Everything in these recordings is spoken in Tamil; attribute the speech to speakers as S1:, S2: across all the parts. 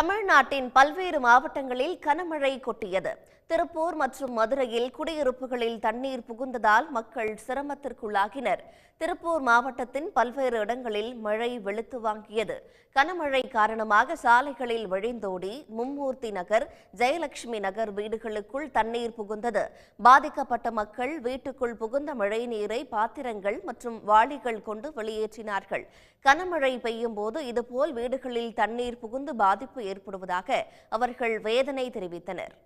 S1: தமிழ்நாட்டின் பல்வேறு மாவட்டங்களில் கனமழை கொட்டியது. திருப்பூர் மற்றும் மதுரையில் குடியிருப்புகளில் தண்ணீர் புகுந்ததால் மக்கள் சிரமத்திற்குள்ளாகினர். திருப்பூர் மாவட்டத்தின் பல்வேறு இடங்களில் மழை வெளுத்து வாங்கியது. கனமழை காரணமாக சாலைகளில் வழிந்தோடி மும்மூர்த்தி நகர் ஜெயலட்சுமி நகர் வீடுகளுக்குள் தண்ணீர் புகுந்தது. பாதிக்கப்பட்ட மக்கள் வீட்டுக்குள் புகுந்த மழை நீரை பாத்திரங்கள் மற்றும் வாளிகள் கொண்டு வெளியேற்றினார்கள். கனமழை பெய்யும் போது இதுபோல் வீடுகளில் தண்ணீர் புகுந்து பாதிப்பு ஏற்படுவதாக அவர்கள் வேதனை தெரிவித்தனர்.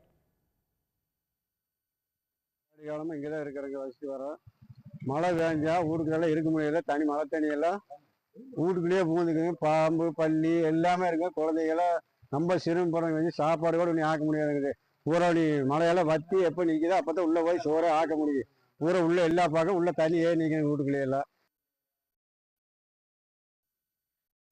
S2: காலமாக இங்கே தான் இருக்கிறங்க வசதி வரோம் மழை வேஞ்சா வீட்டுக்குள்ளே இருக்க முடியல. தனி மழை தண்ணியெல்லாம் வீட்டுக்குள்ளேயே பூந்துக்குங்க பாம்பு பள்ளி எல்லாமே இருக்கு. குழந்தைகளாம் ரொம்ப சிரமப்படுறவங்க வந்து சாப்பாடு கூட நீ ஆக்க முடியாதுங்குது. பூரா நீ மழையெல்லாம் வத்தி எப்போ நிற்கிதோ அப்போ தான் உள்ளே போய் சோறே ஆக்க முடியும் ஊரை உள்ளே எல்லா பக்கம் உள்ளே தண்ணியே நிற்கணும் வீட்டுக்குள்ளேயெல்லாம்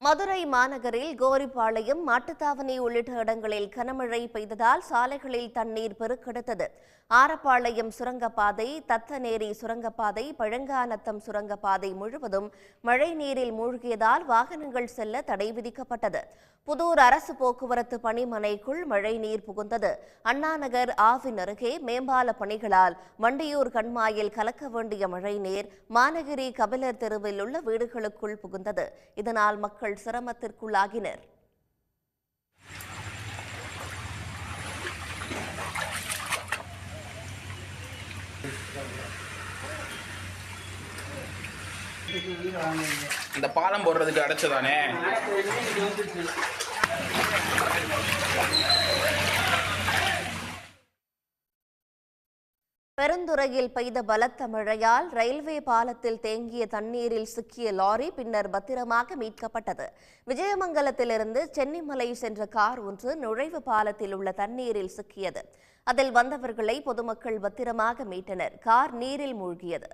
S1: மதுரை மாநகரில் கோரிப்பாளையம் மாட்டுத்தாவணி உள்ளிட்ட இடங்களில் கனமழை பெய்ததால் சாலைகளில் தண்ணீர் பெருக்கெடுத்தது. ஆரப்பாளையம் சுரங்கப்பாதை தத்தநேரி சுரங்கப்பாதை பழங்கானத்தம் சுரங்கப்பாதை முழுவதும் மழை நீரில் மூழ்கியதால் வாகனங்கள் செல்ல தடை விதிக்கப்பட்டது. புதூர் அரசு போக்குவரத்து பணிமனைக்குள் மழை நீர் புகுந்தது. அண்ணாநகர் ஆவின் அருகே மேம்பால பணிகளால் வண்டியூர் கண்மாயில் கலக்க வேண்டிய மழை நீர் மாநகரி கபிலர் தெருவில் உள்ள வீடுகளுக்குள் புகுந்தது. இதனால் மக்கள் சிரமத்திற்குள்ளாகினர்.
S3: இந்த பாலம் போடுறதுக்கு அடைச்சதானே?
S1: பெருந்துறையில் பெய்த பலத்த மழையால் ரயில்வே பாலத்தில் தேங்கிய தண்ணீரில் சிக்கிய லாரி பின்னர் பத்திரமாக மீட்கப்பட்டது. விஜயமங்கலத்திலிருந்து சென்னிமலை சென்ற கார் ஒன்று நுழைவு பாலத்தில் உள்ள தண்ணீரில் சிக்கியது. அதில் வந்தவர்களை பொதுமக்கள் பத்திரமாக மீட்டனர். கார் நீரில் மூழ்கியது.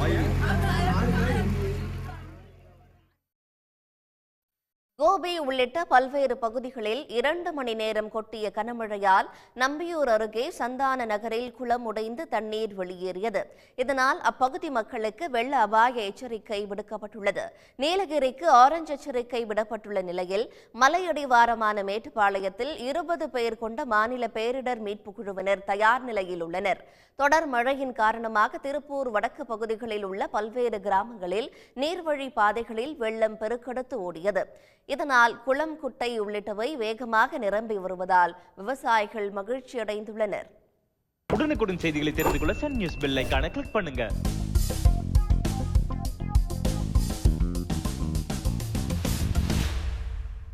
S1: Hayır. கோபி உள்ளிட்ட பல்வேறு பகுதிகளில் இரண்டு மணி நேரம் கொட்டிய கனமழையால் நம்பியூர் அருகே சந்தான நகரில் குளம் உடைந்து தண்ணீர் வெளியேறியது. இதனால் அப்பகுதி மக்களுக்கு வெள்ள அபாய எச்சரிக்கை விடுக்கப்பட்டுள்ளது. நீலகிரிக்கு ஆரஞ்சு எச்சரிக்கை விடப்பட்டுள்ள நிலையில் மலையடிவாரமான மேட்டுப்பாளையத்தில் இருபது பேர் கொண்ட மாநில பேரிடர் மீட்பு குழுவினர் தயார் நிலையில் உள்ளனர். தொடர் மழையின் காரணமாக திருப்பூர் வடக்கு பகுதிகளில் உள்ள பல்வேறு கிராமங்களில் நீர்வழி பாதைகளில் வெள்ளம் பெருக்கெடுத்து ஓடியது. இதனால் குளம் குட்டை உள்ளிட்டவை வேகமாக நிரம்பி வருவதால் விவசாயிகள் மகிழ்ச்சியடைந்துள்ளனர்.
S4: உடனுக்குடன் செய்திகளை தெரிந்து கொள்ள சன் நியூஸ் பெல் கிளிக் பண்ணுங்க.